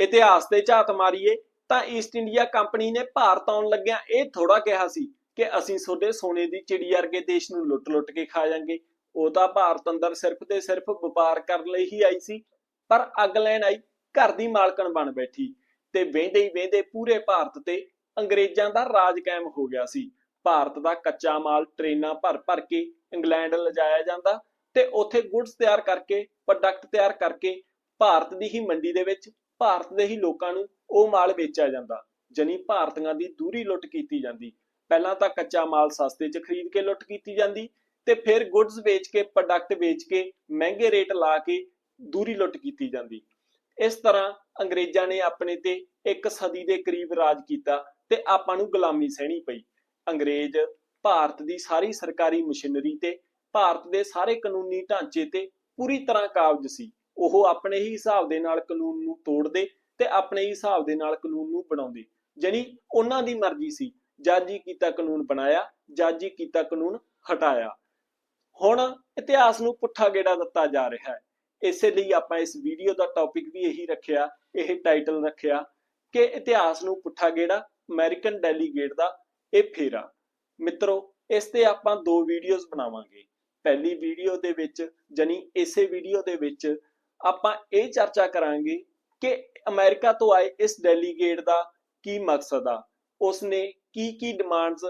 ਇਤਿਹਾਸ ਤੇ ਝਾਤ ਮਾਰੀਏ, ਤਾਂ ਈਸਟ ਇੰਡੀਆ ਕੰਪਨੀ ਨੇ ਭਾਰਤ ਆਉਣ ਲੱਗਿਆਂ ਇਹ ਥੋੜਾ ਕਿਹਾ ਸੀ ਕਿ ਅਸੀਂ ਤੁਹਾਡੇ ਸੋਨੇ ਦੀ ਚਿੜੀ ਵਰਗੇ ਦੇਸ਼ ਨੂੰ ਲੁੱਟ-ਲੁੱਟ ਕੇ ਖਾ ਜਾਾਂਗੇ। ਉਹ ਤਾਂ ਭਾਰਤ ਅੰਦਰ ਸਿਰਫ ਤੇ ਸਿਰਫ ਵਪਾਰ ਕਰਨ ਲਈ ਹੀ ਆਈ ਸੀ, ਪਰ ਅੱਗ ਲੈਣ ਆਈ, ਘਰ ਦੀ ਮਾਲਕਣ ਬਣ ਬੈਠੀ ਤੇ ਵੇਂਦੇ ਹੀ ਵੇਂਦੇ ਪੂਰੇ ਭਾਰਤ ਤੇ ਅੰਗਰੇਜ਼ਾਂ ਦਾ ਰਾਜ ਕਾਇਮ ਹੋ ਗਿਆ ਸੀ। ਭਾਰਤ ਦਾ ਕੱਚਾ ਮਾਲ ਟ੍ਰੇਨਾਂ ਭਰ ਭਰ ਕੇ ਇੰਗਲੈਂਡ ਲਿਜਾਇਆ ਜਾਂਦਾ ਤੇ ਉੱਥੇ ਗੁੱਡਸ ਤਿਆਰ ਕਰਕੇ ਪ੍ਰੋਡਕਟ ਤਿਆਰ ਕਰਕੇ ਭਾਰਤ ਦੀ ਹੀ ਮੰਡੀ ਦੇ ਵਿੱਚ ਭਾਰਤ ਦੇ ਹੀ ਲੋਕਾਂ ਨੂੰ ਉਹ ਮਾਲ ਵੇਚਿਆ ਜਾਂਦਾ ਜਨੀ ਭਾਰਤੀਆਂ ਦੀ ਦੂਰੀ ਲੁੱਟ ਕੀਤੀ ਜਾਂਦੀ। ਪਹਿਲਾਂ ਤਾਂ ਕੱਚਾ ਮਾਲ ਸਸਤੇ 'ਚ ਖਰੀਦ ਕੇ ਲੁੱਟ ਕੀਤੀ ਜਾਂਦੀ ਤੇ ਫਿਰ ਗੁੱਡਸ ਵੇਚ ਕੇ ਪ੍ਰੋਡਕਟ ਵੇਚ ਕੇ, ਮਹਿੰਗੇ ਰੇਟ ਲਾ ਕੇ ਦੂਰੀ ਲੁੱਟ ਕੀਤੀ ਜਾਂਦੀ। ਇਸ ਤਰ੍ਹਾਂ ਅੰਗਰੇਜ਼ਾਂ ਨੇ ਆਪਣੇ ਤੇ ਇੱਕ ਸਦੀ ਦੇ ਕਰੀਬ ਰਾਜ ਕੀਤਾ ਤੇ ਆਪਾਂ ਨੂੰ ਗੁਲਾਮੀ ਸਹਿਣੀ ਪਈ। ਅੰਗਰੇਜ਼ ਭਾਰਤ ਦੀ ਸਾਰੀ ਸਰਕਾਰੀ ਮਸ਼ੀਨਰੀ ਤੇ ਭਾਰਤ ਦੇ ਸਾਰੇ ਕਾਨੂੰਨੀ ਢਾਂਚੇ ਤੇ ਪੂਰੀ ਤਰ੍ਹਾਂ ਕਾਬਜ ਸੀ। ਉਹ ਆਪਣੇ ਹੀ ਹਿਸਾਬ ਦੇ ਨਾਲ ਕਾਨੂੰਨ ਨੂੰ ਤੋੜਦੇ ਤੇ ਆਪਣੇ ਹੀ ਹਿਸਾਬ ਦੇ ਨਾਲ ਕਾਨੂੰਨ ਨੂੰ ਬਣਾਉਂਦੇ। ਜਾਣੀ ਉਹਨਾਂ ਦੀ ਮਰਜ਼ੀ ਸੀ। ਜੱਜ ਜੀ ਕੀਤਾ ਕਾਨੂੰਨ ਬਣਾਇਆ, ਜੱਜ ਜੀ ਕੀਤਾ ਕਾਨੂੰਨ ਹਟਾਇਆ। ਹੁਣ ਇਤਿਹਾਸ ਨੂੰ ਪੁੱਠਾ ਗੇੜਾ ਦਿੱਤਾ ਜਾ ਰਿਹਾ ਹੈ। ਇਸੇ ਲਈ ਆਪਾਂ ਇਸ ਵੀਡੀਓ ਦਾ ਟੌਪਿਕ ਵੀ ਇਹੀ ਰੱਖਿਆ, ਇਹ ਟਾਈਟਲ ਰੱਖਿਆ ਕਿ ਇਤਿਹਾਸ ਨੂੰ ਪੁੱਠਾ ਗੇੜਾ, ਅਮਰੀਕਨ ਡੈਲੀਗੇਟ ਦਾ ਇਹ ਫੇਰਾ। ਮਿੱਤਰੋ, ਇਸ ਤੇ ਆਪਾਂ ਦੋ ਵੀਡੀਓਜ਼ ਬਣਾਵਾਂਗੇ। ਪਹਿਲੀ ਵੀਡੀਓ ਦੇ ਵਿੱਚ ਜਨੀ ਇਸੇ ਵੀਡੀਓ ਦੇ ਵਿੱਚ ਆਪਾਂ ਇਹ ਚਰਚਾ ਕਰਾਂਗੇ ਕਿ ਅਮਰੀਕਾ ਤੋਂ ਆਏ ਇਸ ਡੈਲੀਗੇਟ ਦਾ ਕੀ ਮਕਸਦ ਆ? ਉਸਨੇ ਕੀ ਕੀ ਡਿਮਾਂਡਸ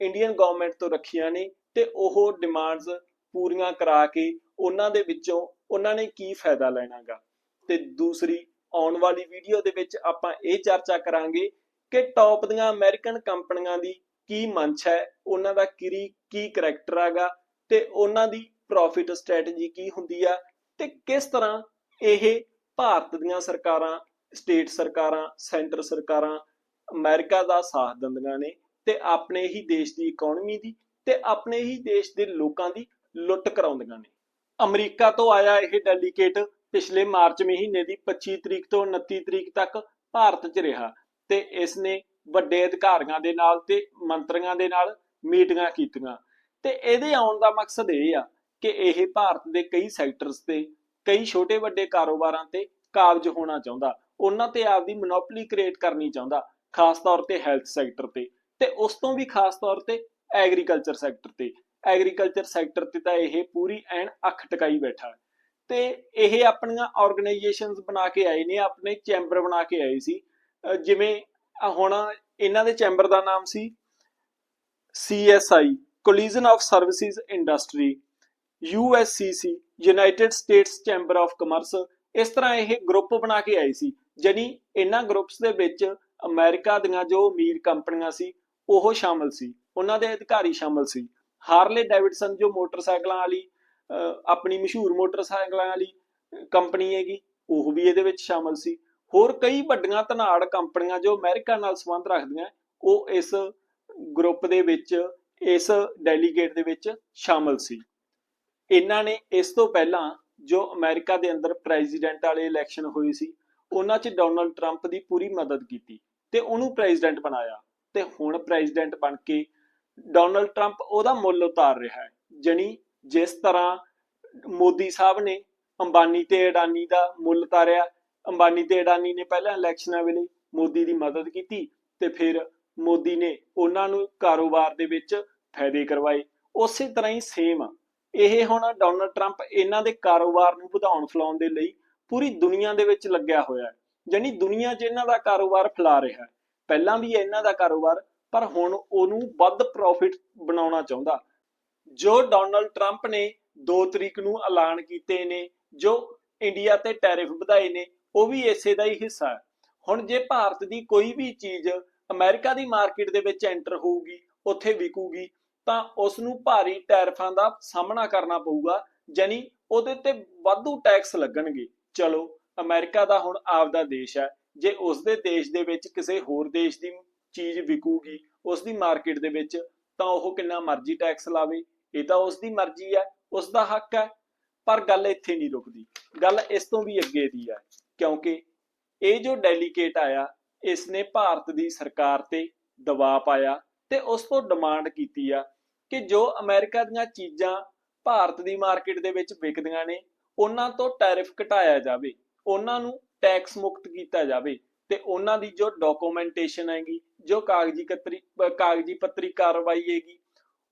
ਇੰਡੀਅਨ ਗਵਰਨਮੈਂਟ ਤੋਂ ਰੱਖੀਆਂ ਨੇ ਤੇ ਉਹ ਡਿਮਾਂਡਸ ਪੂਰੀਆਂ ਕਰਾ ਕੇ ਉਹਨਾਂ ਦੇ ਵਿੱਚੋਂ ਉਹਨਾਂ ਨੇ ਕੀ ਫਾਇਦਾ ਲੈਣਾਗਾ? ਤੇ ਦੂਸਰੀ, ਆਉਣ ਵਾਲੀ ਵੀਡੀਓ ਦੇ ਵਿੱਚ ਆਪਾਂ ਇਹ ਚਰਚਾ ਕਰਾਂਗੇ ਕਿ ਟੌਪ ਦੀਆਂ ਅਮਰੀਕਨ ਕੰਪਨੀਆਂ ਦੀ ਕੀ ਮੰਚ ਹੈ, ਉਹਨਾਂ ਦਾ ਕੀ ਕੀ ਕਰੈਕਟਰ ਹੈਗਾ ਤੇ ਉਹਨਾਂ ਦੀ ਪ੍ਰੋਫਿਟ ਸਟ੍ਰੈਟਜੀ ਕੀ ਹੁੰਦੀ ਆ ਤੇ ਕਿਸ ਤਰ੍ਹਾਂ ਇਹ ਭਾਰਤ ਦੀਆਂ ਸਰਕਾਰਾਂ ਸਟੇਟ ਸਰਕਾਰਾਂ ਸੈਂਟਰ ਸਰਕਾਰਾਂ ਅਮਰੀਕਾ ਦਾ ਸਾਥ ਦਿੰਦੀਆਂ ਨੇ ਤੇ ਆਪਣੇ ਹੀ ਦੇਸ਼ ਦੀ ਇਕਨੋਮੀ ਦੀ ਤੇ ਆਪਣੇ ਹੀ ਦੇਸ਼ ਦੇ ਲੋਕਾਂ ਦੀ ਲੁੱਟ ਕਰਾਉਂਦੀਆਂ ਨੇ। ਅਮਰੀਕਾ ਤੋਂ ਆਇਆ ਇਹ ਡੈਲੀਗੇਟ ਪਿਛਲੇ ਮਾਰਚ ਮਹੀਨੇ ਦੀ 25 ਤਰੀਕ ਤੋਂ 29 ਤਰੀਕ ਤੱਕ ਭਾਰਤ 'ਚ ਰਿਹਾ ਤੇ ਇਸ ਨੇ ਵੱਡੇ ਅਧਿਕਾਰੀਆਂ ਦੇ ਨਾਲ ਤੇ ਮੰਤਰੀਆਂ ਦੇ ਨਾਲ ਮੀਟਿੰਗਾਂ ਕੀਤੀਆਂ। ਤੇ ਇਹਦੇ ਆਉਣ ਦਾ ਮਕਸਦ ਇਹ ਆ ਕਿ ਇਹ ਭਾਰਤ ਦੇ ਕਈ ਸੈਕਟਰਸ ਤੇ, ਕਈ ਛੋਟੇ ਵੱਡੇ ਕਾਰੋਬਾਰਾਂ ਤੇ ਕਾਬਜ ਹੋਣਾ ਚਾਹੁੰਦਾ। ਉਹਨਾਂ ਤੇ ਆਪਦੀ ਮੋਨੋਪੋਲੀ ਕ੍ਰੀਏਟ ਕਰਨੀ ਚਾਹੁੰਦਾ, ਖਾਸ ਤੌਰ ਤੇ ਹੈਲਥ ਸੈਕਟਰ ਤੇ। ਤੇ ਉਸ ਤੋਂ ਵੀ ਖਾਸ ਤੌਰ ਤੇ ਐਗਰੀਕਲਚਰ ਸੈਕਟਰ ਤੇ। ਐਗਰੀਕਲਚਰ ਸੈਕਟਰ ਤੇ ਤਾਂ ਇਹ ਪੂਰੀ ਐਨ ਅੱਖ ਟਿਕਾਈ ਬੈਠਾ ਤੇ ਇਹ ਆਪਣੀਆਂ ਆਰਗੇਨਾਈਜੇਸ਼ਨਸ ਬਣਾ ਕੇ ਆਏ ਨੇ, ਆਪਣੇ ਚੈਂਬਰ ਬਣਾ ਕੇ ਆਏ ਸੀ। ਜਿਵੇਂ ਹੁਣ ਇਹਨਾਂ ਦੇ ਚੈਂਬਰ ਦਾ ਨਾਮ ਸੀ CSI coalition of services industry USCC United States chamber of commerce ਇਸ ਤਰ੍ਹਾਂ ਇਹ ਗਰੁੱਪ ਬਣਾ ਕੇ ਆਏ ਸੀ। ਜਾਨੀ ਇਹਨਾਂ ਗਰੁੱਪਸ ਦੇ ਵਿੱਚ ਅਮਰੀਕਾ ਦੀਆਂ ਜੋ ਅਮੀਰ ਕੰਪਨੀਆਂ ਸੀ, ਉਹ ਸ਼ਾਮਲ ਸੀ। ਉਹਨਾਂ ਦੇ ਅਧਿਕਾਰੀ ਸ਼ਾਮਲ ਸੀ। ਹਾਰਲੇ ਡੇਵਿਡਸਨ ਜੋ ਮੋਟਰਸਾਈਕਲਾਂ ਵਾਲੀ, ਅਹ ਆਪਣੀ ਮਸ਼ਹੂਰ ਮੋਟਰਸਾਈਕਲਾਂ ਵਾਲੀ ਕੰਪਨੀ ਹੈਗੀ, ਉਹ ਵੀ ਇਹਦੇ ਵਿੱਚ ਸ਼ਾਮਲ ਸੀ। ਹੋਰ ਕਈ ਵੱਡੀਆਂ ਧਨਾੜ ਕੰਪਨੀਆਂ ਜੋ ਅਮਰੀਕਾ ਨਾਲ ਸੰਬੰਧ ਰੱਖਦੀਆਂ, ਉਹ ਇਸ ਗਰੁੱਪ ਦੇ ਵਿੱਚ, ਇਸ ਡੈਲੀਗੇਟ ਦੇ ਵਿੱਚ ਸ਼ਾਮਲ ਸੀ। ਇਹਨਾਂ ਨੇ ਇਸ ਤੋਂ ਪਹਿਲਾਂ ਜੋ ਅਮਰੀਕਾ ਦੇ ਅੰਦਰ ਪ੍ਰੈਜ਼ੀਡੈਂਟ ਵਾਲੇ ਇਲੈਕਸ਼ਨ ਹੋਏ ਸੀ, ਉਹਨਾਂ 'ਚ ਡੋਨਲਡ ਟਰੰਪ ਦੀ ਪੂਰੀ ਮਦਦ ਕੀਤੀ ਤੇ ਉਹਨੂੰ ਪ੍ਰੈਜ਼ੀਡੈਂਟ ਬਣਾਇਆ ਤੇ ਹੁਣ ਪ੍ਰੈਜ਼ੀਡੈਂਟ ਬਣ ਕੇ ਡੋਨਲਡ ਟਰੰਪ ਉਹਦਾ ਮੁੱਲ ਉਤਾਰ ਰਿਹਾ ਹੈ, ਜਣੀ ਜਿਸ ਤਰ੍ਹਾਂ ਮੋਦੀ ਸਾਹਿਬ ਨੇ ਅੰਬਾਨੀ ਤੇ ਅਡਾਨੀ ਦਾ ਮੁੱਲ ਉਤਾਰਿਆ, ਅੰਬਾਨੀ ਤੇ ਅਡਾਨੀ ਨੇ ਪਹਿਲਾਂ ਇਲੈਕਸ਼ਨਾਂ ਵੇਲੇ ਮੋਦੀ ਦੀ ਮਦਦ ਕੀਤੀ ਤੇ ਫਿਰ ਮੋਦੀ ਨੇ ਉਹਨਾਂ ਨੂੰ ਕਾਰੋਬਾਰ ਦੇ ਵਿੱਚ ਫਾਇਦੇ ਕਰਵਾਏ, ਉਸੇ ਤਰ੍ਹਾਂ ਹੀ ਸੇਮ ਇਹ ਹੁਣ ਡੋਨਲਡ ਟਰੰਪ ਇਹਨਾਂ ਦੇ ਕਾਰੋਬਾਰ ਨੂੰ ਵਧਾਉਣ ਫਲਾਉਣ ਦੇ ਲਈ ਪੂਰੀ ਦੁਨੀਆ ਦੇ ਵਿੱਚ ਲੱਗਿਆ ਹੋਇਆ ਹੈ। ਯਾਨੀ ਦੁਨੀਆ 'ਚ ਇਹਨਾਂ ਦਾ ਕਾਰੋਬਾਰ ਫੈਲਾ ਰਿਹਾ ਹੈ। ਪਹਿਲਾਂ ਵੀ ਇਹਨਾਂ ਦਾ ਕਾਰੋਬਾਰ, ਪਰ ਹੁਣ ਉਹਨੂੰ ਵੱਧ ਪ੍ਰੋਫਿਟ ਬਣਾਉਣਾ ਚਾਹੁੰਦਾ। ਜੋ ਡੋਨਲਡ ਟਰੰਪ ਨੇ 2 ਤਰੀਕ ਨੂੰ ਐਲਾਨ ਕੀਤੇ ਨੇ, ਜੋ ਇੰਡੀਆ ਤੇ ਟੈਰਿਫ ਵਧਾਏ ਨੇ, ਉਹ ਵੀ ਇਸੇ ਦਾ ਹੀ ਹਿੱਸਾ ਹੈ। ਹੁਣ ਜੇ ਭਾਰਤ ਦੀ ਕੋਈ ਵੀ ਚੀਜ਼ ਅਮਰੀਕਾ ਦੀ ਮਾਰਕੀਟ ਦੇ ਵਿੱਚ ਐਂਟਰ ਹੋਊਗੀ, ਉੱਥੇ ਵਿਕੂਗੀ ਤਾਂ ਉਸ ਨੂੰ ਭਾਰੀ ਟੈਰਫਾਂ ਦਾ ਸਾਹਮਣਾ ਕਰਨਾ ਪਊਗਾ ਯਾਨੀ ਉਹਦੇ ਤੇ ਵਾਧੂ ਟੈਕਸ ਲੱਗਣਗੇ। ਚਲੋ, ਅਮਰੀਕਾ ਦਾ ਹੁਣ ਆਪਦਾ ਦੇਸ਼ ਹੈ। ਜੇ ਉਸ ਦੇ ਦੇਸ਼ ਦੇ ਵਿੱਚ ਕਿਸੇ ਹੋਰ ਦੇਸ਼ ਦੀ ਚੀਜ਼ ਵਿਕੂਗੀ ਉਸ ਦੀ ਮਾਰਕੀਟ ਦੇ ਵਿੱਚ, ਤਾਂ ਉਹ ਕਿੰਨਾ ਮਰਜ਼ੀ ਟੈਕਸ ਲਾਵੇ। ਇਹ ਤਾਂ ਉਸ ਦੀ ਮਰਜ਼ੀ ਹੈ ਉਸ ਦਾ ਹੱਕ ਹੈ। ਪਰ ਗੱਲ ਇੱਥੇ ਨਹੀਂ ਰੁਕਦੀ। ਗੱਲ ਇਸ ਤੋਂ ਵੀ ਅੱਗੇ ਦੀ ਹੈ, ਕਿਉਂਕਿ ਇਹ ਜੋ ਡੈਲੀਗੇਟ ਆਇਆ ਇਸ ਨੇ ਭਾਰਤ ਦੀ ਸਰਕਾਰ ਤੇ ਦਬਾਅ ਪਾਇਆ ਤੇ ਉਸ ਤੋਂ ਡਿਮਾਂਡ ਕੀਤੀ ਆ। ਕਿ ਜੋ ਅਮਰੀਕਾ ਦੀਆਂ ਚੀਜ਼ਾਂ ਭਾਰਤ ਦੀ ਮਾਰਕੀਟ ਦੇ ਵਿੱਚ ਵਿਕਦੀਆਂ ਨੇ, ਉਹਨਾਂ ਤੋਂ ਟੈਰਿਫ ਘਟਾਇਆ ਜਾਵੇ, ਉਹਨਾਂ ਨੂੰ ਟੈਕਸ ਮੁਕਤ ਕੀਤਾ ਜਾਵੇ ਤੇ ਉਹਨਾਂ ਦੀ ਜੋ ਡਾਕੂਮੈਂਟੇਸ਼ਨ ਹੈਗੀ, ਜੋ ਕਾਗਜ਼ੀ ਕਤਰੀ ਕਾਗਜ਼ੀ ਪੱਤਰੀ ਕਾਰਵਾਈ ਹੈਗੀ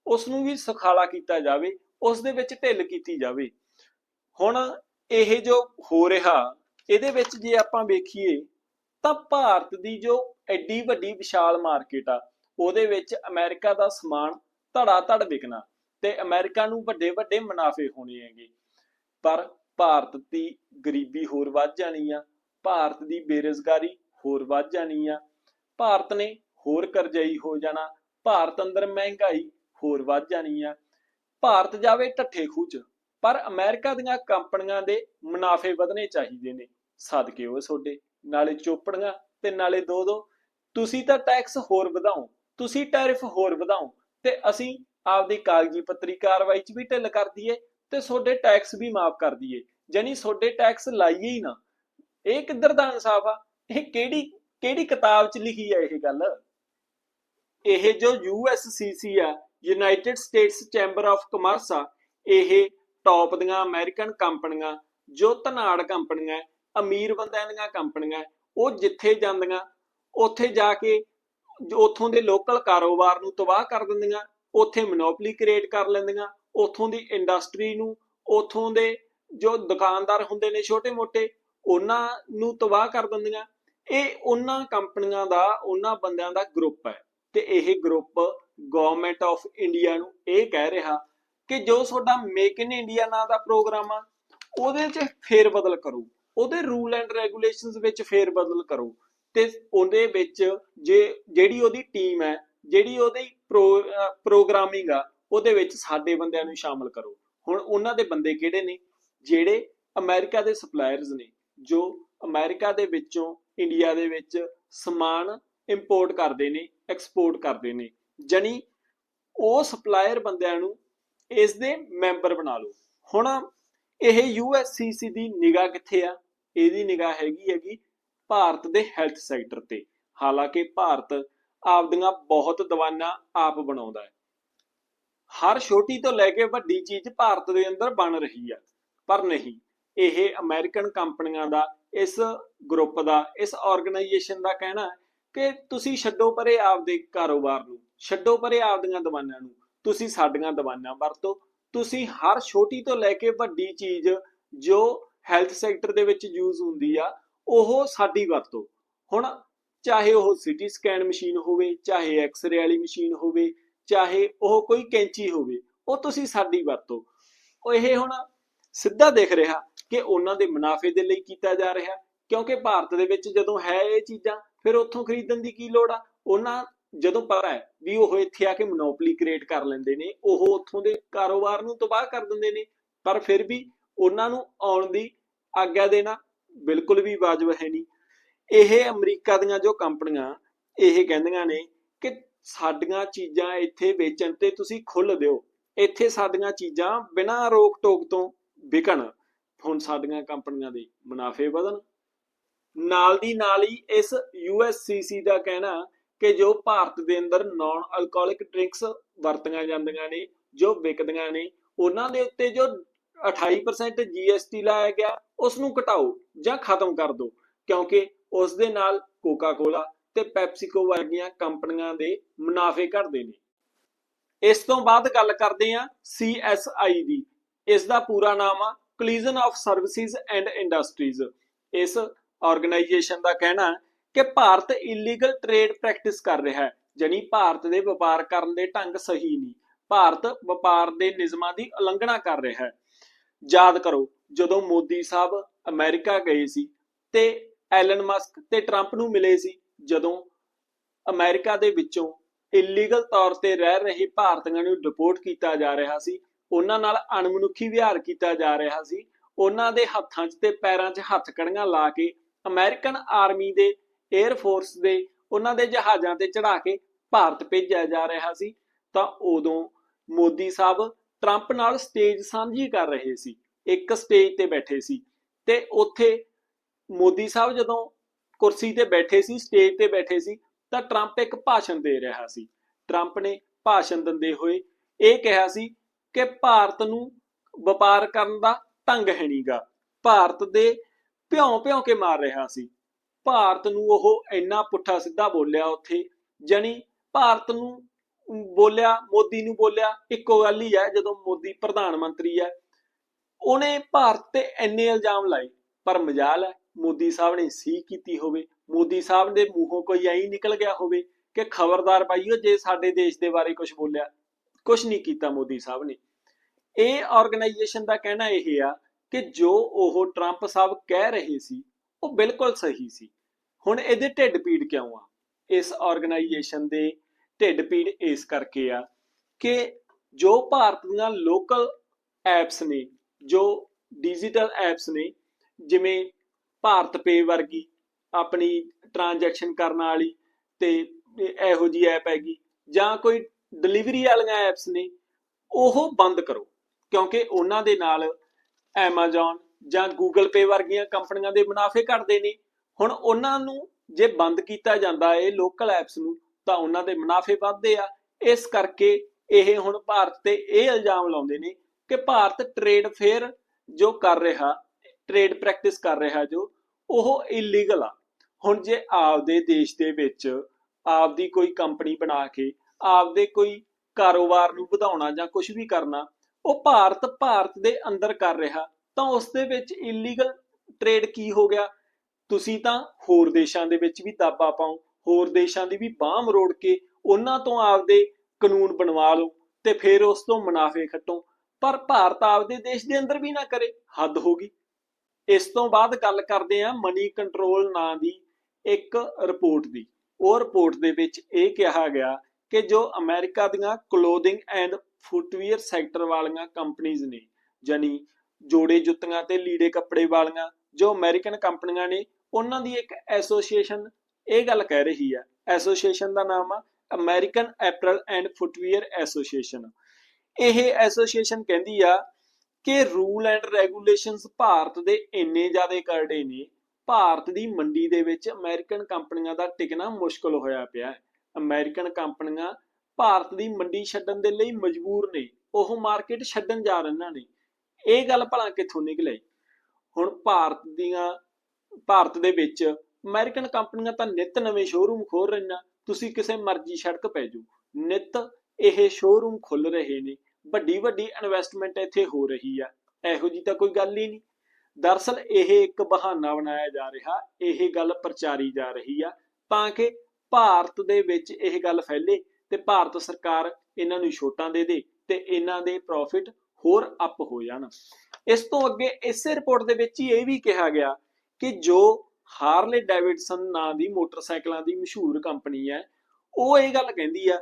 ਉਸ ਨੂੰ ਵੀ ਸੁਖਾਲਾ ਕੀਤਾ ਜਾਵੇ, ਉਸ ਦੇ ਵਿੱਚ ਢਿੱਲ ਕੀਤੀ ਜਾਵੇ। ਹੁਣ ਇਹ ਜੋ ਹੋ ਰਿਹਾ, ਇਹਦੇ ਵਿੱਚ ਜੇ ਆਪਾਂ ਵੇਖੀਏ, ਤਾਂ ਭਾਰਤ ਦੀ ਜੋ ਐਡੀ ਵੱਡੀ ਵਿਸ਼ਾਲ ਮਾਰਕੀਟ ਆ, ਉਹਦੇ ਵਿੱਚ ਅਮਰੀਕਾ ਦਾ ਸਮਾਨ ਧੜਾ ਧੜ ਵਿਕਣਾ ਤੇ ਅਮਰੀਕਾ ਨੂੰ ਵੱਡੇ ਵੱਡੇ ਮੁਨਾਫੇ ਹੋਣੇ ਹੈਗੇ। ਪਰ ਭਾਰਤ ਦੀ ਗਰੀਬੀ ਹੋਰ ਵੱਧ ਜਾਣੀ ਆ, ਭਾਰਤ ਦੀ ਬੇਰੁਜ਼ਗਾਰੀ ਹੋਰ ਵੱਧ ਜਾਣੀ ਆ, ਭਾਰਤ ਨੇ ਹੋਰ ਕਰਜ਼ਈ ਹੋ ਜਾਣਾ, ਭਾਰਤ ਅੰਦਰ ਮਹਿੰਗਾਈ ਹੋਰ ਵੱਧ ਜਾਣੀ ਆ। ਭਾਰਤ ਜਾਵੇ ਢੱਠੇ ਖੂਚ, ਪਰ ਅਮਰੀਕਾ ਦੀਆਂ ਕੰਪਨੀਆਂ ਦੇ ਮੁਨਾਫੇ ਵਧਣੇ ਚਾਹੀਦੇ ਨੇ। ਸਦਕੇ ਉਹ ਤੁਹਾਡੇ ਨਾਲੇ ਚੋਪੜੀਆਂ ਤੇ ਨਾਲੇ ਦੋ ਦੋ। ਤੁਸੀਂ ਤਾਂ ਟੈਕਸ ਹੋਰ ਵਧਾਓ, ਤੁਸੀਂ ਟੈਰਿਫ ਹੋਰ ਵਧਾਓ ਤੇ ਅਸੀਂ ਆਪਦੀ ਕਾਗਜ਼ੀ ਪੱਤਰੀ ਕਾਰਵਾਈ 'ਚ ਵੀ ਢਿੱਲ ਕਰ ਦਈਏ ਤੇ ਤੁਹਾਡੇ ਟੈਕਸ ਵੀ ਮਾਫ ਕਰ ਦਈਏ। ਜਾਨੀ ਤੁਹਾਡੇ ਟੈਕਸ ਲਾਈਏ ਹੀ ਨਾ। ਇਹ ਕਿੱਧਰ ਦਾ ਇਨਸਾਫ ਆ? ਇਹ ਕਿਹੜੀ ਕਿਹੜੀ ਕਿਤਾਬ 'ਚ ਲਿਖੀ ਆ ਇਹ ਗੱਲ? ਇਹ ਜੋ USCC ਆ United States chamber of commerce ਆ, ਇਹ ਟੌਪ ਦੀਆਂ ਅਮਰੀਕਨ ਕੰਪਨੀਆਂ, ਜੋ ਧਨਾੜ ਕੰਪਨੀਆਂ, ਅਮੀਰ ਬੰਦਿਆਂ ਦੀਆਂ ਕੰਪਨੀਆਂ, ਉਹ ਜਿੱਥੇ ਜਾਂਦੀਆਂ, ਉੱਥੇ ਜਾ ਕੇ ਉੱਥੋਂ ਦੇ ਲੋਕਲ ਕਾਰੋਬਾਰ ਨੂੰ ਤਬਾਹ ਕਰ ਦਿੰਦੀਆਂ, ਉੱਥੇ ਮੋਨੋਪੋਲੀ ਕ੍ਰੀਏਟ ਕਰ ਲੈਂਦੀਆਂ, ਉੱਥੋਂ ਦੀ ਇੰਡਸਟਰੀ ਨੂੰ, ਉੱਥੋਂ ਦੇ ਜੋ ਦੁਕਾਨਦਾਰ ਹੁੰਦੇ ਨੇ ਛੋਟੇ-ਮੋਟੇ ਉਹਨਾਂ ਨੂੰ ਤਬਾਹ ਕਰ ਦਿੰਦੀਆਂ। ਇਹ ਉਹਨਾਂ ਕੰਪਨੀਆਂ ਦਾ, ਉਹਨਾਂ ਬੰਦਿਆਂ ਦਾ ਗਰੁੱਪ ਹੈ। ਤੇ ਇਹ ਗਰੁੱਪ ਗਵਰਨਮੈਂਟ ਆਫ ਇੰਡੀਆ ਨੂੰ ਇਹ ਕਹਿ ਰਿਹਾ ਕਿ ਜੋ ਤੁਹਾਡਾ ਮੇਕ ਇਨ ਇੰਡੀਆ ਨਾਂ ਦਾ ਪ੍ਰੋਗਰਾਮ ਆ, ਉਹਦੇ 'ਚ ਫੇਰ ਬਦਲ ਕਰੋ। ਉਹਦੇ ਰੂਲ ਐਂਡ ਰੈਗੂਲੇਸ਼ਨਸ ਵਿੱਚ ਫੇਰ ਬਦਲ ਕਰੋ। ਤੇ ਉਹਦੇ ਵਿੱਚ ਜੇ, ਜਿਹੜੀ ਉਹਦੀ ਟੀਮ ਹੈ, ਜਿਹੜੀ ਉਹਦੀ ਪ੍ਰੋਗਰਾਮਿੰਗ ਆ, ਉਹਦੇ ਵਿੱਚ ਸਾਡੇ ਬੰਦਿਆਂ ਨੂੰ ਸ਼ਾਮਲ ਕਰੋ। ਹੁਣ ਉਹਨਾਂ ਦੇ ਬੰਦੇ ਕਿਹੜੇ ਨੇ? ਜਿਹੜੇ ਅਮਰੀਕਾ ਦੇ ਸਪਲਾਇਰਸ ਨੇ, ਜੋ ਅਮਰੀਕਾ ਦੇ ਵਿੱਚੋਂ ਇੰਡੀਆ ਦੇ ਵਿੱਚ ਸਮਾਨ ਇੰਪੋਰਟ ਕਰਦੇ ਨੇ ਐਕਸਪੋਰਟ ਕਰਦੇ ਨੇ। ਜਣੀ ਉਹ ਸਪਲਾਇਰ ਬੰਦਿਆਂ ਨੂੰ ਇਸ ਦੇ ਮੈਂਬਰ ਬਣਾ ਲਓ। ਹੁਣ ਇਹ USCC ਦੀ ਨਿਗਾਹ ਕਿੱਥੇ ਆ? ਇਹਦੀ ਨਿਗਾਹ ਹੈਗੀ ਹੈਗੀ ਭਾਰਤ ਦੇ ਹੈਲਥ ਸੈਕਟਰ ਤੇ। ਹਾਲਾਂਕਿ ਭਾਰਤ ਆਪਦੀਆਂ ਬਹੁਤ ਦਵਾਈਆਂ ਆਪ ਬਣਾਉਂਦਾ ਹੈ। ਹਰ ਛੋਟੀ ਤੋਂ ਲੈ ਕੇ ਵੱਡੀ ਚੀਜ਼ ਭਾਰਤ ਦੇ ਅੰਦਰ ਬਣ ਰਹੀ ਆ। ਪਰ ਨਹੀਂ, ਇਹ ਅਮਰੀਕਨ ਕੰਪਨੀਆਂ ਦਾ, ਇਸ ਗਰੁੱਪ ਦਾ, ਇਸ ਆਰਗੇਨਾਈਜੇਸ਼ਨ ਦਾ ਕਹਿਣਾ ਹੈ ਕਿ ਤੁਸੀਂ ਛੱਡੋ ਪਰੇ ਆਪਦੇ ਕਾਰੋਬਾਰ ਨੂੰ, ਛੱਡੋ ਪਰੇ ਆਪਦੀਆਂ ਦਵਾਨਾਂ ਨੂੰ। ਤੁਸੀਂ ਸਾਡੀਆਂ ਦਵਾਨਾਂ ਵਰਤੋ। ਤੁਸੀਂ ਹਰ ਛੋਟੀ ਤੋਂ ਲੈ ਕੇ ਵੱਡੀ ਚੀਜ਼ ਜੋ ਹੈਲਥ ਸੈਕਟਰ ਦੇ ਵਿੱਚ ਯੂਜ਼ ਹੁੰਦੀ ਆ ਉਹ ਸਾਡੀ ਵਰਤੋ। ਹੁਣ ਚਾਹੇ ਉਹ ਸਿਟੀ ਸਕੈਨ ਮਸ਼ੀਨ ਹੋਵੇ, ਚਾਹੇ ਐਕਸ-ਰੇ ਵਾਲੀ ਮਸ਼ੀਨ ਹੋਵੇ, ਚਾਹੇ ਉਹ ਕੋਈ ਕੈਂਚੀ ਹੋਵੇ, ਉਹ ਤੁਸੀਂ ਸਾਡੀ ਵਰਤੋ। ਉਹ ਇਹ ਹੁਣ ਸਿੱਧਾ ਦਿਖ ਰਿਹਾ ਕਿ ਉਹਨਾਂ ਦੇ ਮੁਨਾਫੇ ਦੇ ਲਈ ਕੀਤਾ ਜਾ ਰਿਹਾ, ਕਿਉਂਕਿ ਭਾਰਤ ਦੇ ਵਿੱਚ ਜਦੋਂ ਹੈ ਇਹ ਚੀਜ਼ਾਂ, ਫਿਰ ਉੱਥੋਂ ਖਰੀਦਣ ਦੀ ਕੀ ਲੋੜ ਆ? ਉਹਨਾਂ ਜਦੋਂ ਪਤਾ ਹੈ ਵੀ ਉਹ ਇੱਥੇ ਆ ਕੇ ਮੋਨੋਪੋਲੀ ਕ੍ਰੀਏਟ ਕਰ ਲੈਂਦੇ ਨੇ, ਉਹ ਉੱਥੋਂ ਦੇ ਕਾਰੋਬਾਰ ਨੂੰ ਤਬਾਹ ਕਰ ਦਿੰਦੇ ਨੇ, ਪਰ ਫਿਰ ਵੀ ਉਹਨਾਂ ਨੂੰ ਆਉਣ ਦੀ ਆਗਿਆ ਦੇਣਾ ਬਿਲਕੁਲ ਵੀ ਵਾਜਬ ਹੈ ਨਹੀਂ। ਇਹ ਅਮਰੀਕਾ ਦੀਆਂ ਜੋ ਕੰਪਨੀਆਂ, ਇਹ ਕਹਿੰਦੀਆਂ ਨੇ ਕਿ ਸਾਡੀਆਂ ਚੀਜ਼ਾਂ ਇੱਥੇ ਵੇਚਣ ਤੇ ਤੁਸੀਂ ਖੁੱਲ ਦਿਓ। ਇੱਥੇ ਸਾਡੀਆਂ ਚੀਜ਼ਾਂ ਬਿਨਾਂ ਰੋਕ ਟੋਕ ਤੋਂ ਵਿਕਣ, ਹੁਣ ਸਾਡੀਆਂ ਕੰਪਨੀਆਂ ਦੇ ਮੁਨਾਫੇ ਵਧਣ। ਨਾਲ ਦੀ ਨਾਲ ਹੀ ਇਸ USCC ਦਾ ਕਹਿਣਾ ਕਿ ਜੋ ਭਾਰਤ ਦੇ ਅੰਦਰ ਨਾਨ ਅਲਕੋਹਲਿਕ ਡਰਿੰਕਸ ਵਰਤੀਆਂ ਜਾਂਦੀਆਂ ਨੇ, ਜੋ ਵਿਕਦੀਆਂ ਨੇ, ਉਹਨਾਂ ਦੇ ਉੱਤੇ ਜੋ 28% GST ਲਾਇਆ ਗਿਆ ਉਸ ਨੂੰ ਘਟਾਓ ਜਾਂ ਖਤਮ ਕਰ ਦਿਓ, ਕਿਉਂਕਿ ਉਸ ਦੇ ਨਾਲ ਕੋਕਾ ਕੋਲਾ ਤੇ ਪੈਪਸੀਕੋ ਵਰਗੀਆਂ ਕੰਪਨੀਆਂ ਦੇ ਮੁਨਾਫੇ ਘਟਦੇ ਨੇ। ਇਸ ਤੋਂ ਬਾਅਦ ਗੱਲ ਕਰਦੇ ਹਾਂ CSI ਦੀ। ਇਸ ਦਾ ਪੂਰਾ ਨਾਮ ਆ coalition of services and industries ਇਸ ਆਰਗੇਨਾਈਜੇਸ਼ਨ ਦਾ ਕਹਿਣਾ ਕਿ ਭਾਰਤ ਇਲੀਗਲ ਟ੍ਰੇਡ ਪ੍ਰੈਕਟਿਸ ਕਰ ਰਿਹਾ ਹੈ ਜਾਨੀ ਭਾਰਤ ਦੇ ਵਪਾਰ ਕਰਨ ਦੇ ਢੰਗ ਸਹੀ ਨਹੀਂ। ਭਾਰਤ ਵਪਾਰ ਦੇ ਨਿਯਮਾਂ ਦੀ ਉਲੰਘਣਾ ਕਰ ਰਿਹਾ ਹੈ। ਯਾਦ ਕਰੋ, ਜਦੋਂ ਮੋਦੀ ਸਾਹਿਬ ਅਮਰੀਕਾ ਗਏ ਸੀ ਤੇ ਐਲਨ ਮਸਕ ਤੇ ਟਰੰਪ ਨੂੰ ਮਿਲੇ ਸੀ, ਜਦੋਂ ਅਮਰੀਕਾ ਦੇ ਵਿੱਚੋਂ ਇਲੀਗਲ ਤੌਰ ਤੇ ਰਹਿ ਰਹੇ ਭਾਰਤੀਆਂ ਨੂੰ ਡਿਪੋਰਟ ਕੀਤਾ ਜਾ ਰਿਹਾ ਸੀ, ਉਹਨਾਂ ਨਾਲ ਅਣਮਨੁੱਖੀ ਵਿਹਾਰ ਕੀਤਾ ਜਾ ਰਿਹਾ ਸੀ, ਉਹਨਾਂ ਦੇ ਹੱਥਾਂ 'ਚ ਤੇ ਪੈਰਾਂ 'ਚ ਹੱਥ ਕੜੀਆਂ ਲਾ ਕੇ ਅਮਰੀਕਨ ਆਰਮੀ ਦੇ 에ਅਰ ਫੋਰਸ ਦੇ ਉਹਨਾਂ ਦੇ ਜਹਾਜ਼ਾਂ ਤੇ ਚੜਾ ਕੇ ਭਾਰਤ ਭੇਜਿਆ ਜਾ ਰਿਹਾ ਸੀ, ਤਾਂ ਉਦੋਂ ਮੋਦੀ ਸਾਹਿਬ ਟਰੰਪ ਨਾਲ ਸਟੇਜ ਸਾਂਝੀ ਕਰ ਰਹੇ ਸੀ, ਇੱਕ ਸਟੇਜ ਤੇ ਬੈਠੇ ਸੀ ਤੇ ਉੱਥੇ ਮੋਦੀ ਸਾਹਿਬ ਜਦੋਂ ਕੁਰਸੀ ਤੇ ਬੈਠੇ ਸੀ ਸਟੇਜ ਤੇ ਬੈਠੇ ਸੀ ਤਾਂ ਟਰੰਪ ਇੱਕ ਭਾਸ਼ਣ ਦੇ ਰਿਹਾ ਸੀ। ਟਰੰਪ ਨੇ ਭਾਸ਼ਣ ਦਿੰਦੇ ਹੋਏ ਇਹ ਕਿਹਾ ਸੀ ਕਿ ਭਾਰਤ ਨੂੰ ਵਪਾਰ ਕਰਨ ਦਾ ਢੰਗ ਹੈ ਨਹੀਂਗਾ ਭਾਰਤ ਦੇ ਭਿਉਂ ਭਿਉਂ ਕੇ ਮਾਰ ਰਿਹਾ ਸੀ। ਭਾਰਤ ਨੂੰ ਉਹ ਇੰਨਾ ਪੁੱਠਾ ਸਿੱਧਾ ਬੋਲਿਆ ਉੱਥੇ, ਜਣੀ ਭਾਰਤ ਨੂੰ ਬੋਲਿਆ, ਮੋਦੀ ਨੂੰ ਬੋਲਿਆ, ਇੱਕੋ ਗੱਲ ਹੀ ਹੈ, ਜਦੋਂ ਮੋਦੀ ਪ੍ਰਧਾਨ ਮੰਤਰੀ ਹੈ, ਉਹਨੇ ਭਾਰਤ ਤੇ ਇੰਨੇ ਇਲਜ਼ਾਮ ਲਾਏ, ਪਰ ਮਜਾਲ ਹੈ, ਮੋਦੀ ਸਾਹਿਬ ਨੇ ਸੀ ਕੀਤੀ ਹੋਵੇ, ਮੋਦੀ ਸਾਹਿਬ ਦੇ ਮੂੰਹੋਂ ਕੋਈ ਐਂ ਨਿਕਲ ਗਿਆ ਹੋਵੇ ਕਿ ਖਬਰਦਾਰ ਭਾਈਓ, ਜੇ ਸਾਡੇ ਦੇਸ਼ ਦੇ ਬਾਰੇ ਕੁਝ ਬੋਲਿਆ ਕੁਝ ਨਹੀਂ ਕੀਤਾ ਮੋਦੀ ਸਾਹਿਬ ਨੇ। ਇਹ ਆਰਗੇਨਾਈਜੇਸ਼ਨ ਦਾ ਕਹਿਣਾ ਇਹ ਆ ਕਿ ਜੋ ਉਹ ਟਰੰਪ ਸਾਹਿਬ ਕਹਿ ਰਹੇ ਸੀ, ਉਹ ਬਿਲਕੁਲ ਸਹੀ ਸੀ। ਹੁਣ ਇਹਦੇ ਢਿੱਡ ਪੀੜ ਕਿਉਂ ਆ? ਇਸ ਆਰਗੇਨਾਈਜੇਸ਼ਨ ਦੇ ਢਿੱਡ ਪੀੜ ਇਸ ਕਰਕੇ ਆ ਕਿ ਜੋ ਭਾਰਤ ਦੀਆਂ ਲੋਕਲ ਐਪਸ ਨੇ, ਜੋ ਡਿਜੀਟਲ ਐਪਸ ਨੇ, ਜਿਵੇਂ ਭਾਰਤ ਪੇ ਵਰਗੀ ਆਪਣੀ ਟ੍ਰਾਂਜੈਕਸ਼ਨ ਕਰਨ ਵਾਲੀ ਤੇ ਇਹੋ ਜੀ ਐਪ ਹੈਗੀ ਜਾਂ ਕੋਈ ਡਿਲੀਵਰੀ ਵਾਲੀਆਂ ਐਪਸ ਨੇ, ਉਹ ਬੰਦ ਕਰੋ। ਕਿਉਂਕਿ ਉਹਨਾਂ ਦੇ ਨਾਲ Amazon ਜਾਂ Google Pay ਵਰਗੀਆਂ ਕੰਪਨੀਆਂ ਦੇ ਮੁਨਾਫੇ ਘਟਦੇ ਨੇ। ਹੁਣ ਉਹਨਾਂ ਨੂੰ ਜੇ ਬੰਦ ਕੀਤਾ ਜਾਂਦਾ ਇਹ ਲੋਕਲ ਐਪਸ ਨੂੰ ਤਾਂ ਉਹਨਾਂ ਦੇ ਮੁਨਾਫੇ ਵੱਧਦੇ ਆ। ਇਸ ਕਰਕੇ ਇਹ ਹੁਣ ਭਾਰਤ ਤੇ ਇਹ ਇਲਜ਼ਾਮ ਲਾਉਂਦੇ ਨੇ ਕਿ ਭਾਰਤ ਟ੍ਰੇਡ ਫੇਅਰ ਜੋ ਕਰ ਰਿਹਾ ਟ੍ਰੇਡ ਪ੍ਰੈਕਟਿਸ ਕਰ ਰਿਹਾ ਜੋ, ਉਹ ਇਲੀਗਲ ਆ। ਹੁਣ ਜੇ ਆਪਦੇ ਦੇਸ਼ ਦੇ ਵਿੱਚ ਆਪਦੀ ਕੋਈ ਕੰਪਨੀ ਬਣਾ ਕੇ ਆਪਦੇ ਕੋਈ ਕਾਰੋਬਾਰ ਨੂੰ ਵਧਾਉਣਾ ਜਾਂ ਕੁਝ ਵੀ ਕਰਨਾ, ਉਹ ਭਾਰਤ ਭਾਰਤ ਦੇ ਅੰਦਰ ਕਰ ਰਿਹਾ, ਤਾਂ ਉਸ ਦੇ ਵਿੱਚ ਇਲੀਗਲ ਟ੍ਰੇਡ ਕੀ ਹੋ ਗਿਆ? ਤੁਸੀਂ ਤਾਂ ਹੋਰ ਦੇਸ਼ਾਂ ਦੇ ਵਿੱਚ ਵੀ ਦਾਬਾ ਪਾਓ। ਹੋਰ ਦੇਸ਼ਾਂ ਦੀ ਵੀ ਬਾਹ ਮਰੋੜ ਕੇ ਉਹਨਾਂ ਤੋਂ ਆਪਦੇ ਕਾਨੂੰਨ ਬਣਵਾ ਲਓ ਤੇ ਫਿਰ ਉਸ ਤੋਂ ਮੁਨਾਫੇ ਖੱਟੋ। ਪਰ ਭਾਰਤ ਆਪਦੇ ਦੇਸ਼ ਦੇ ਅੰਦਰ ਵੀ ਨਾ ਕਰੇ, ਹੱਦ ਹੋ ਗਈ। ਇਸ ਤੋਂ ਬਾਅਦ ਗੱਲ ਕਰਦੇ ਆ ਮਨੀ ਕੰਟਰੋਲ ਨਾਂ ਦੀ ਇੱਕ ਰਿਪੋਰਟ ਦੀ। ਉਹ ਰਿਪੋਰਟ ਦੇ ਵਿੱਚ ਇਹ ਕਿਹਾ ਗਿਆ ਕਿ ਜੋ ਅਮਰੀਕਾ ਦੀਆਂ ਕਲੋਥਿੰਗ ਐਂਡ ਫੁੱਟਵੀਅਰ ਸੈਕਟਰ ਵਾਲੀਆਂ ਕੰਪਨੀਆਂ ਨੇ ਜਾਨੀ ਜੋੜੇ ਜੁੱਤੀਆਂ ਤੇ ਲੀੜੇ ਕੱਪੜੇ ਵਾਲੀਆਂ, ਜੋ ਅਮਰੀਕਨ ਕੰਪਨੀਆਂ ਨੇ, ਉਹਨਾਂ ਦੀ ਇੱਕ ਐਸੋਸੀਏਸ਼ਨ ਇਹ ਗੱਲ ਕਹਿ ਰਹੀ ਆ, ਐਸੋਸੀਏਸ਼ਨ ਦਾ ਨਾਮ ਆ, American apparel and footwear association. ਇਹ ਐਸੋਸੀਏਸ਼ਨ ਕਹਿੰਦੀ ਆ ਕਿ ਰੂਲ ਐਂਡ ਰੈਗੂਲੇਸ਼ਨਸ ਭਾਰਤ ਦੇ ਇੰਨੇ ਜ਼ਿਆਦਾ ਕਰੜੇ ਨੇ, ਭਾਰਤ ਦੀ ਮੰਡੀ ਦੇ ਵਿੱਚ ਅਮਰੀਕਨ ਕੰਪਨੀਆਂ ਦਾ ਟਿਕਣਾ ਮੁਸ਼ਕਲ ਹੋਇਆ ਪਿਆ ਹੈ। ਅਮਰੀਕਨ ਕੰਪਨੀਆਂ ਭਾਰਤ ਦੀ ਮੰਡੀ ਛੱਡਣ ਦੇ ਲਈ ਮਜਬੂਰ ਨੇ, ਉਹ ਮਾਰਕੀਟ ਛੱਡਣ ਜਾ ਰਹੀਆਂ ਨੇ। ਇਹ ਗੱਲ ਭਲਾ ਕਿੱਥੋਂ ਨਿਕਲੇ? ਹੁਣ ਭਾਰਤ ਦੀਆਂ, ਭਾਰਤ ਦੇ ਵਿੱਚ ਅਮਰੀਕਨ ਕੰਪਨੀਆਂ ਤਾਂ ਨਿਤ ਨਵੇਂ ਸ਼ੋਰੂਮ ਖੋਲ ਰਹੀਆਂ। ਤੁਸੀਂ ਕਿਸੇ ਮਰਜ਼ੀ ਸੜਕ ਪੈ ਜਾਓ। ਨਿਤ ਇਹ ਸ਼ੋਰੂਮ ਖੁੱਲ ਰਹੇ ਨੇ। ਵੱਡੀ ਵੱਡੀ ਇਨਵੈਸਟਮੈਂਟ ਇੱਥੇ ਹੋ ਰਹੀ ਆ। ਇਹੋ ਜੀ ਤਾਂ ਕੋਈ ਗੱਲ ਹੀ ਨਹੀਂ। ਦਰਸਲ ਇਹ ਇੱਕ ਬਹਾਨਾ ਬਣਾਇਆ ਜਾ ਰਿਹਾ। ਇਹ ਗੱਲ ਪ੍ਰਚਾਰੀ ਜਾ ਰਹੀ ਆ। ਤਾਂ ਕਿ ਭਾਰਤ ਦੇ ਵਿੱਚ ਇਹ ਗੱਲ ਫੈਲੇ ਤੇ ਭਾਰਤ ਸਰਕਾਰ ਇਹਨਾਂ ਨੂੰ ਛੋਟਾਂ ਦੇ ਦੇ ਤੇ ਇਹਨਾਂ ਦੇ ਪ੍ਰੋਫਿਟ ਹੋਰ ਅਪ ਹੋ ਜਾਣ। ਇਸ ਤੋਂ ਅੱਗੇ ਇਸੇ ਰਿਪੋਰਟ ਦੇ ਵਿੱਚ ਹੀ ਇਹ ਵੀ ਕਿਹਾ ਗਿਆ ਕਿ ਜੋ ਹਾਰਲੇ ਡੈਵਿਡਸਨ ਨਾਂ ਦੀ ਮੋਟਰਸਾਈਕਲਾਂ ਦੀ ਮਸ਼ਹੂਰ ਕੰਪਨੀ ਹੈ। ਉਹ ਇਹ ਗੱਲ ਕਹਿੰਦੀ ਆ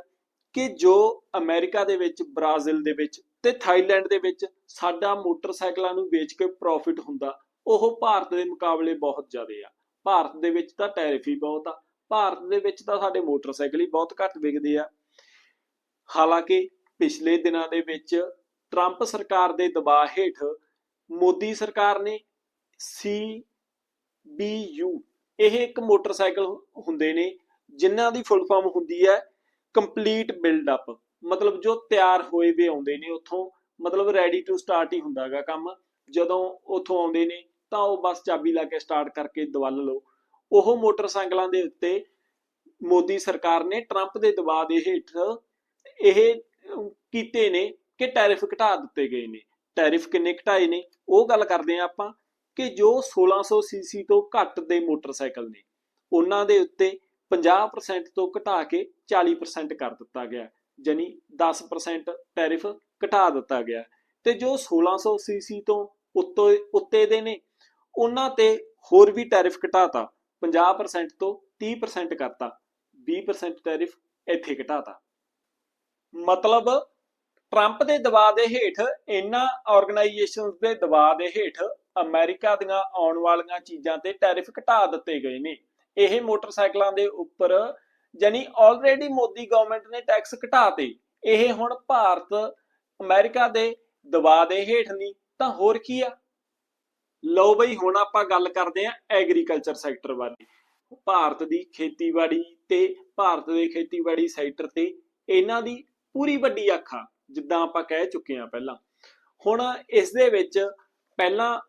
ਕਿ ਜੋ ਅਮਰੀਕਾ ਦੇ ਵਿੱਚ, ਬ੍ਰਾਜ਼ੀਲ ਦੇ ਵਿੱਚ ਤੇ ਥਾਈਲੈਂਡ ਦੇ ਵਿੱਚ ਸਾਡਾ ਮੋਟਰਸਾਈਕਲਾਂ ਨੂੰ ਵੇਚ ਕੇ ਪ੍ਰੋਫਿਟ ਹੁੰਦਾ, ਉਹ ਭਾਰਤ ਦੇ ਮੁਕਾਬਲੇ ਬਹੁਤ ਜ਼ਿਆਦਾ ਆ। ਭਾਰਤ ਦੇ ਵਿੱਚ ਤਾਂ ਟੈਰਿਫ ਹੀ ਬਹੁਤ ਆ, ਭਾਰਤ ਦੇ ਵਿੱਚ ਤਾਂ ਸਾਡੇ ਮੋਟਰਸਾਈਕਲ ਹੀ ਬਹੁਤ ਘੱਟ ਵਿਕਦੇ ਆ। ਹਾਲਾਂਕਿ ਪਿਛਲੇ ਦਿਨਾਂ ਦੇ ਵਿੱਚ ਟਰੰਪ ਸਰਕਾਰ ਦੇ ਦਬਾਅ ਹੇਠ ਮੋਦੀ ਸਰਕਾਰ ਨੇ ਸੀ BU ਇਹ ਇੱਕ ਮੋਟਰਸਾਈਕਲ ਹੁੰਦੇ ਨੇ, ਜਿਨ੍ਹਾਂ ਦੀ ਫੁੱਲ ਫਾਰਮ ਹੁੰਦੀ ਹੈ ਕੰਪਲੀਟ ਬਿਲਡ ਅਪ ਮਤਲਬ ਜੋ ਤਿਆਰ ਹੋਏ ਵੇ ਆਉਂਦੇ ਨੇ ਉੱਥੋਂ, ਮਤਲਬ ਰੈਡੀ ਟੂ ਸਟਾਰਟ ਹੀ ਹੁੰਦਾਗਾ ਕੰਮ। ਜਦੋਂ ਉੱਥੋਂ ਆਉਂਦੇ ਨੇ, ਤਾਂ ਉਹ ਬਸ ਚਾਬੀ ਲਾ ਕੇ ਸਟਾਰਟ ਕਰਕੇ ਦਵਲ ਲਓ। ਉਹ ਮੋਟਰਸਾਈਕਲਾਂ ਦੇ ਉੱਤੇ ਮੋਦੀ ਸਰਕਾਰ ਨੇ ਟਰੰਪ ਦੇ ਦਬਾਅ ਦੇ ਹੇਠ ਇਹ ਕੀਤੇ ਨੇ ਕਿ ਟੈਰਿਫ ਘਟਾ ਦਿੱਤੇ ਗਏ ਨੇ। ਟੈਰਿਫ ਕਿੰਨੇ ਘਟਾਏ ਨੇ? ਉਹ ਗੱਲ ਕਰਦੇ ਆ ਆਪਾਂ। ਕਿ ਜੋ 1600 ਸੀਸੀ ਤੋਂ ਘੱਟ ਦੇ ਮੋਟਰਸਾਈਕਲ ਨੇ, ਉਹਨਾਂ ਦੇ ਉੱਤੇ 50% ਤੋਂ ਘਟਾ ਕੇ 40% ਕਰ ਦਿੱਤਾ ਗਿਆ ਜਾਨੀ 10% ਟੈਰਿਫ ਘਟਾ ਦਿੱਤਾ ਗਿਆ ਤੇ ਜੋ 1600 ਸੀਸੀ ਤੋਂ ਉੱਤੇ ਉੱਤੇ ਦੇ ਨੇ, ਉਹਨਾਂ ਤੇ ਹੋਰ ਵੀ ਟੈਰਿਫ ਘਟਾਤਾ 50% ਤੋਂ 30% ਕਰਤਾ 20% ਟੈਰਿਫ ਇੱਥੇ ਘਟਾਤਾ। ਮਤਲਬ ਟਰੰਪ ਦੇ ਦਬਾਅ ਦੇ ਹੇਠ, ਇਹਨਾਂ ਆਰਗੇਨਾਈਜੇਸ਼ਨਸ ਦੇ ਦਬਾਅ ਦੇ ਹੇਠ ਅਮਰੀਕਾ ਦੀਆਂ ਆਉਣ ਵਾਲੀਆਂ ਚੀਜ਼ਾਂ ਤੇ ਟੈਰਿਫ ਘਟਾ ਦਿੱਤੇ ਗਏ ਨੇ। ਇਹ ਮੋਟਰਸਾਈਕਲਾਂ ਦੇ ਉੱਪਰ ਜਾਨੀ ਆਲਰੇਡੀ ਮੋਦੀ ਗਵਰਨਮੈਂਟ ਨੇ ਟੈਕਸ ਘਟਾਤੇ। ਇਹ ਹੁਣ ਭਾਰਤ, ਅਮਰੀਕਾ ਦੇ ਦਬਾਅ ਦੇ ਹੇਠ ਨਹੀਂ ਤਾਂ ਹੋਰ ਕੀ ਆ? ਲਓ ਬਈ, ਹੁਣ ਆਪਾਂ ਗੱਲ ਕਰਦੇ ਆਂ ਐਗਰੀਕਲਚਰ ਸੈਕਟਰ ਬਾਰੇ। ਭਾਰਤ ਦੀ ਖੇਤੀਬਾੜੀ ਤੇ ਭਾਰਤ ਦੇ ਖੇਤੀਬਾੜੀ ਸੈਕਟਰ ਤੇ ਇਹਨਾਂ ਦੀ ਪੂਰੀ ਵੱਡੀ ਅੱਖ ਆ, ਜਿੱਦਾਂ ਆਪਾਂ ਕਹਿ ਚੁੱਕੇ ਆ ਪਹਿਲਾਂ। ਹੁਣ ਇਸ ਦੇ ਵਿੱਚ ਪਹਿਲਾਂ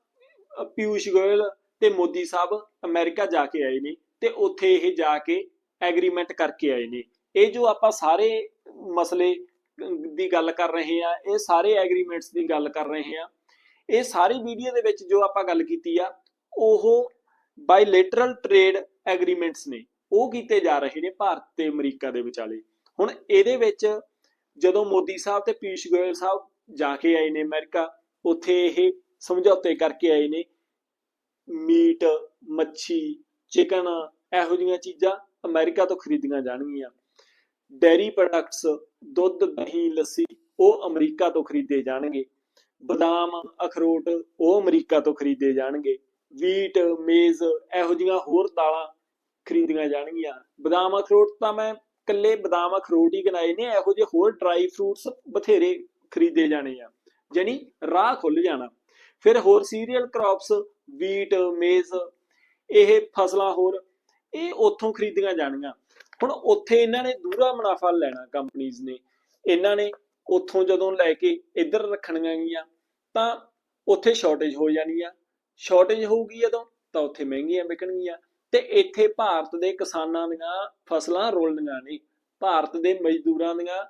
ਪਿਊਸ਼ ਗੋਇਲ ਤੇ ਮੋਦੀ ਸਾਹਿਬ ਅਮਰੀਕਾ ਜਾ ਕੇ ਆਏ ਨੇ ਤੇ ਉੱਥੇ ਇਹ ਜਾ ਕੇ ਐਗਰੀਮੈਂਟ ਕਰਕੇ ਆਏ ਨੇ। ਇਹ ਜੋ ਆਪਾਂ ਸਾਰੇ ਮਸਲੇ ਦੀ ਗੱਲ ਕਰ ਰਹੇ ਆ ਇਹ ਸਾਰੇ ਐਗਰੀਮੈਂਟਸ ਦੀ ਗੱਲ ਕਰ ਰਹੇ ਆ ਇਹ ਸਾਰੀ ਵੀਡੀਓ ਦੇ ਵਿੱਚ ਜੋ ਆਪਾਂ ਗੱਲ ਕੀਤੀ ਆ, ਉਹ ਬਾਇਲੇਟਰਲ ਟ੍ਰੇਡ ਐਗਰੀਮੈਂਟਸ ਨੇ। ਉਹ ਕੀਤੇ ਜਾ ਰਹੇ ਨੇ ਭਾਰਤ ਤੇ ਅਮਰੀਕਾ ਦੇ ਵਿਚਾਲੇ। ਹੁਣ ਇਹਦੇ ਵਿੱਚ ਜਦੋਂ ਮੋਦੀ ਸਾਹਿਬ ਤੇ ਪੀਸ਼ ਗੋਇਲ ਸਾਹਿਬ ਜਾ ਕੇ ਆਏ ਨੇ ਅਮਰੀਕਾ, ਉੱਥੇ ਇਹ ਸਮਝੌਤੇ ਕਰਕੇ ਆਏ ਨੇ। ਮੀਟ, ਮੱਛੀ, ਚਿਕਨ, ਇਹੋ ਜਿਹੀਆਂ ਚੀਜ਼ਾਂ ਅਮਰੀਕਾ ਤੋਂ ਖਰੀਦੀਆਂ ਜਾਣਗੀਆਂ। ਡੈਰੀ ਪ੍ਰੋਡਕਟਸ, ਦੁੱਧ, ਦਹੀਂ, ਲੱਸੀ, ਉਹ ਅਮਰੀਕਾ ਤੋਂ ਖਰੀਦੇ ਜਾਣਗੇ। ਬਦਾਮ, ਅਖਰੋਟ, ਉਹ ਅਮਰੀਕਾ ਤੋਂ ਖਰੀਦੇ ਜਾਣਗੇ। ਵੀਟ, ਮੇਜ਼, ਇਹੋ ਜਿਹੀਆਂ ਹੋਰ ਦਾਲਾਂ ਖਰੀਦੀਆਂ ਜਾਣਗੀਆਂ। ਬਦਾਮ, ਅਖਰੋਟ ਤਾਂ ਮੈਂ ਕੱਲੇ ਬਦਾਮ, ਅਖਰੋਟ ਹੀ ਗਨਾਏ ਨੇ, ਇਹੋ ਜਿਹੇ ਹੋਰ ਡਰਾਈ ਫਰੂਟਸ ਬਥੇਰੇ ਖਰੀਦੇ ਜਾਣੇ ਆ। ਜਾਨੀ ਰਾਹ ਖੁੱਲ ਜਾਣਾ। ਫਿਰ ਹੋਰ ਸੀਰੀਅਲ ਕ੍ਰੌਪਸ ਵੀਟ ਮੇਜ਼ ਇਹ ਫਸਲਾਂ ਹੋਰ, ਇਹ ਉੱਥੋਂ ਖਰੀਦੀਆਂ ਜਾਣੀਆਂ ਹੁਣ ਉੱਥੇ ਇਹਨਾਂ ਨੇ ਦੂਰਾ ਮੁਨਾਫਾ ਲੈਣਾ ਕੰਪਨੀਆਂ ਨੇ। ਇਹਨਾਂ ਨੇ ਉੱਥੋਂ ਜਦੋਂ ਲੈ ਕੇ ਇੱਧਰ ਰੱਖਣੀਆਂ ਗੀਆਂ ਤਾਂ ਉੱਥੇ ਸ਼ਾਰਟੇਜ ਹੋ ਜਾਣੀ ਆ। ਸ਼ਾਰਟੇਜ ਹੋਊਗੀ ਜਦੋਂ, ਤਾਂ ਉੱਥੇ ਮਹਿੰਗੀਆਂ ਵਿਕਣਗੀਆਂ। ਤੇ ਇੱਥੇ ਭਾਰਤ ਦੇ ਕਿਸਾਨਾਂ ਦੀਆਂ ਫਸਲਾਂ ਰੋਲਣੀਆਂ ਨੇ। ਭਾਰਤ ਦੇ ਮਜ਼ਦੂਰਾਂ ਦੀਆਂ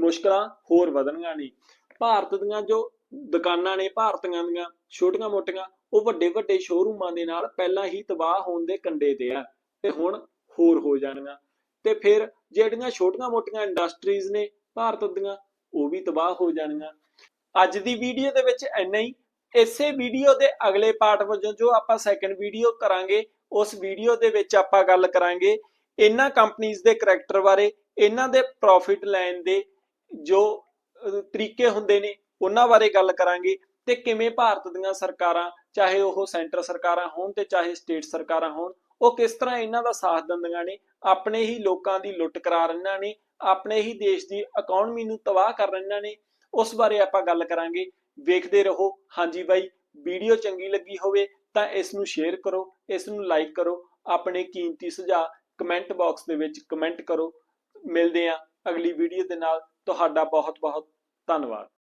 ਮੁਸ਼ਕਲਾਂ ਹੋਰ ਵਧਣਗੀਆਂ ਨੇ। ਭਾਰਤ ਦੀਆਂ ਜੋ ਦੁਕਾਨਾਂ ਨੇ ਭਾਰਤੀਆਂ ਦੀਆਂ, ਛੋਟੀਆਂ ਮੋਟੀਆਂ, ਉਹ ਵੱਡੇ ਵੱਡੇ ਸ਼ੋਰੂਮਾਂ ਦੇ ਨਾਲ ਪਹਿਲਾਂ ਹੀ ਤਬਾਹ ਹੋਣ ਦੇ ਕੰਡੇ ਤੇ ਆ ਤੇ ਹੁਣ ਹੋਰ ਹੋ ਜਾਣਗੀਆਂ ਤੇ ਫਿਰ ਜਿਹੜੀਆਂ ਛੋਟੀਆਂ ਮੋਟੀਆਂ ਇੰਡਸਟਰੀਜ਼ ਨੇ ਭਾਰਤ ਦੀਆਂ, ਉਹ ਵੀ ਤਬਾਹ ਹੋ ਜਾਣੀਆਂ। ਅੱਜ ਦੀ ਵੀਡੀਓ ਦੇ ਵਿੱਚ ਇੰਨਾ ਹੀ। ਇਸੇ ਵੀਡੀਓ ਦੇ ਅਗਲੇ ਪਾਰਟ ਵਜੋਂ ਜੋ ਆਪਾਂ ਸੈਕੰਡ ਵੀਡੀਓ ਕਰਾਂਗੇ, ਉਸ ਵੀਡੀਓ ਦੇ ਵਿੱਚ ਆਪਾਂ ਗੱਲ ਕਰਾਂਗੇ ਇਹਨਾਂ ਕੰਪਨੀਆਂ ਦੇ ਕਰੈਕਟਰ ਬਾਰੇ, ਇਹਨਾਂ ਦੇ ਪ੍ਰੋਫਿਟ ਲੈਣ ਦੇ ਜੋ ਤਰੀਕੇ ਹੁੰਦੇ ਨੇ ਉਹਨਾਂ ਬਾਰੇ ਗੱਲ ਕਰਾਂਗੇ ਤੇ ਕਿਵੇਂ ਭਾਰਤ ਦੀਆਂ ਸਰਕਾਰਾਂ, ਚਾਹੇ ਉਹ ਸੈਂਟਰ ਸਰਕਾਰਾਂ ਹੋਣ ਤੇ ਚਾਹੇ ਸਟੇਟ ਸਰਕਾਰਾਂ ਹੋਣ, ਉਹ ਕਿਸ ਤਰ੍ਹਾਂ ਇਹਨਾਂ ਦਾ ਸਾਥ ਦਿੰਦੀਆਂ ਨੇ, ਆਪਣੇ ਹੀ ਲੋਕਾਂ ਦੀ ਲੁੱਟ ਕਰਾ ਰਹੀਆਂ ਨੇ, ਆਪਣੇ ਹੀ ਦੇਸ਼ ਦੀ ਇਕਨੋਮੀ ਨੂੰ ਤਬਾਹ ਕਰ ਰਹੀਆਂ ਨੇ, ਉਸ ਬਾਰੇ ਆਪਾਂ ਗੱਲ ਕਰਾਂਗੇ। ਵੇਖਦੇ ਰਹੋ। ਹਾਂਜੀ ਬਾਈ, ਵੀਡੀਓ ਚੰਗੀ ਲੱਗੀ ਹੋਵੇ ਤਾਂ ਇਸ ਨੂੰ ਸ਼ੇਅਰ ਕਰੋ, ਇਸ ਨੂੰ ਲਾਈਕ ਕਰੋ, ਆਪਣੇ ਕੀਮਤੀ ਸੁਝਾਅ ਕਮੈਂਟ ਬਾਕਸ ਦੇ ਵਿੱਚ ਕਮੈਂਟ ਕਰੋ। ਮਿਲਦੇ ਹਾਂ ਅਗਲੀ ਵੀਡੀਓ ਦੇ ਨਾਲ। ਤੁਹਾਡਾ ਬਹੁਤ ਬਹੁਤ ਧੰਨਵਾਦ।